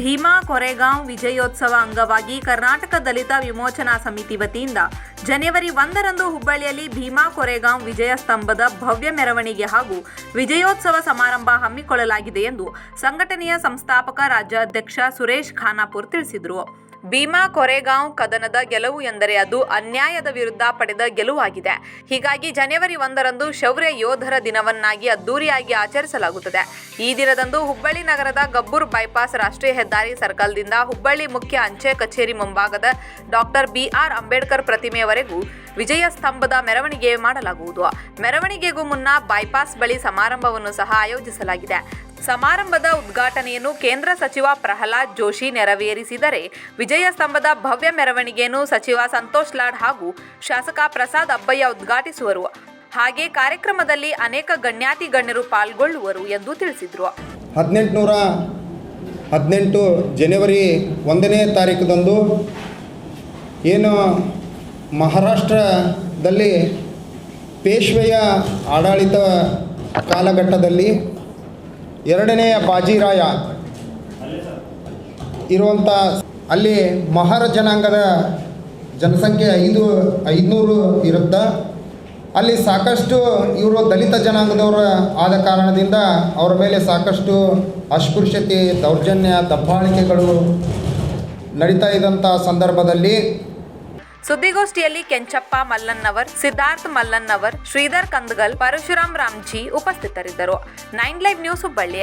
ಭೀಮಾ ಕೊರೆಗಾಂವ್ ವಿಜಯೋತ್ಸವ ಅಂಗವಾಗಿ ಕರ್ನಾಟಕ ದಲಿತ ವಿಮೋಚನಾ ಸಮಿತಿ ವತಿಯಿಂದ ಜನವರಿ ಒಂದರಂದು ಹುಬ್ಬಳ್ಳಿಯಲ್ಲಿ ಭೀಮಾ ಕೊರೆಗಾಂವ್ ವಿಜಯ ಸ್ತಂಭದ ಭವ್ಯ ಮೆರವಣಿಗೆ ಹಾಗೂ ವಿಜಯೋತ್ಸವ ಸಮಾರಂಭ ಹಮ್ಮಿಕೊಳ್ಳಲಾಗಿದೆ ಎಂದು ಸಂಘಟನೆಯ ಸಂಸ್ಥಾಪಕ ರಾಜ್ಯಾಧ್ಯಕ್ಷ ಸುರೇಶ್ ಖಾನಾಪುರ್ ತಿಳಿಸಿದರು. ಭೀಮಾ ಕೊರೆಗಾಂವ್ ಕದನದ ಗೆಲುವು ಎಂದರೆ ಅದು ಅನ್ಯಾಯದ ವಿರುದ್ಧ ಪಡೆದ ಗೆಲುವಾಗಿದೆ. ಹೀಗಾಗಿ ಜನವರಿ ಒಂದರಂದು ಶೌರ್ಯ ಯೋಧರ ದಿನವನ್ನಾಗಿ ಅದ್ದೂರಿಯಾಗಿ ಆಚರಿಸಲಾಗುತ್ತದೆ. ಈ ದಿನದಂದು ಹುಬ್ಬಳ್ಳಿ ನಗರದ ಗಬ್ಬೂರ್ ಬೈಪಾಸ್ ರಾಷ್ಟ್ರೀಯ ಹೆದ್ದಾರಿ ಸರ್ಕಲ್ದಿಂದ ಹುಬ್ಬಳ್ಳಿ ಮುಖ್ಯ ಅಂಚೆ ಕಚೇರಿ ಮುಂಭಾಗದ ಡಾಕ್ಟರ್ ಬಿಆರ್ ಅಂಬೇಡ್ಕರ್ ಪ್ರತಿಮೆಯವರೆಗೂ ವಿಜಯ ಸ್ತಂಭದ ಮೆರವಣಿಗೆ ಮಾಡಲಾಗುವುದು. ಮೆರವಣಿಗೆಗೂ ಮುನ್ನ ಬೈಪಾಸ್ ಬಳಿ ಸಮಾರಂಭವನ್ನು ಸಹ ಆಯೋಜಿಸಲಾಗಿದೆ. ಸಮಾರಂಭದ ಉದ್ಘಾಟನೆಯನ್ನು ಕೇಂದ್ರ ಸಚಿವ ಪ್ರಹ್ಲಾದ್ ಜೋಶಿ ನೆರವೇರಿಸಿದರೆ ವಿಜಯ ಸ್ತಂಭದ ಭವ್ಯ ಮೆರವಣಿಗೆಯನ್ನು ಸಚಿವ ಸಂತೋಷ್ ಲಾಡ್ ಹಾಗೂ ಶಾಸಕ ಪ್ರಸಾದ್ ಅಬ್ಬಯ್ಯ ಉದ್ಘಾಟಿಸುವರು. ಹಾಗೆ ಕಾರ್ಯಕ್ರಮದಲ್ಲಿ ಅನೇಕ ಗಣ್ಯಾತಿ ಗಣ್ಯರು ಪಾಲ್ಗೊಳ್ಳುವರು ಎಂದು ತಿಳಿಸಿದರು. ಹದಿನೆಂಟುನೂರ ಹದಿನೆಂಟು ಜನವರಿ ಒಂದನೇ ತಾರೀಕದಂದು ಏನು ಮಹಾರಾಷ್ಟ್ರದಲ್ಲಿ ಪೇಶ್ವೆಯ ಆಡಳಿತ ಕಾಲಘಟ್ಟದಲ್ಲಿ ಎರಡನೆಯ ಬಾಜಿರಾಯ ಇರುವಂಥ ಅಲ್ಲಿ ಮಹಾರ ಜನಾಂಗದ ಜನಸಂಖ್ಯೆ ಐದು, ಐದುನೂರು ಇರುತ್ತ. ಅಲ್ಲಿ ಸಾಕಷ್ಟು ಇವರು ದಲಿತ ಜನಾಂಗದವರು ಆದ ಕಾರಣದಿಂದ ಅವರ ಮೇಲೆ ಸಾಕಷ್ಟು ಅಸ್ಪೃಶ್ಯತೆ, ದೌರ್ಜನ್ಯ, ದಬ್ಬಾಳಿಕೆಗಳು ನಡೀತಾ ಇದ್ದಂಥ ಸಂದರ್ಭದಲ್ಲಿ ಸುದ್ದಿಗೋಷ್ಠಿಯಲ್ಲಿ ಕೆಂಚಪ್ಪ ಮಲ್ಲನ್ನವರ್ ಸಿದ್ಧಾರ್ಥ್ ಮಲ್ಲನ್ನವರ್ ಶ್ರೀಧರ್ ಕಂದಗಲ್ ಪರಶುರಾಮ್ ರಾಮ್ಜಿ ಉಪಸ್ಥಿತರಿದ್ದರು. Nine live news Hubballi.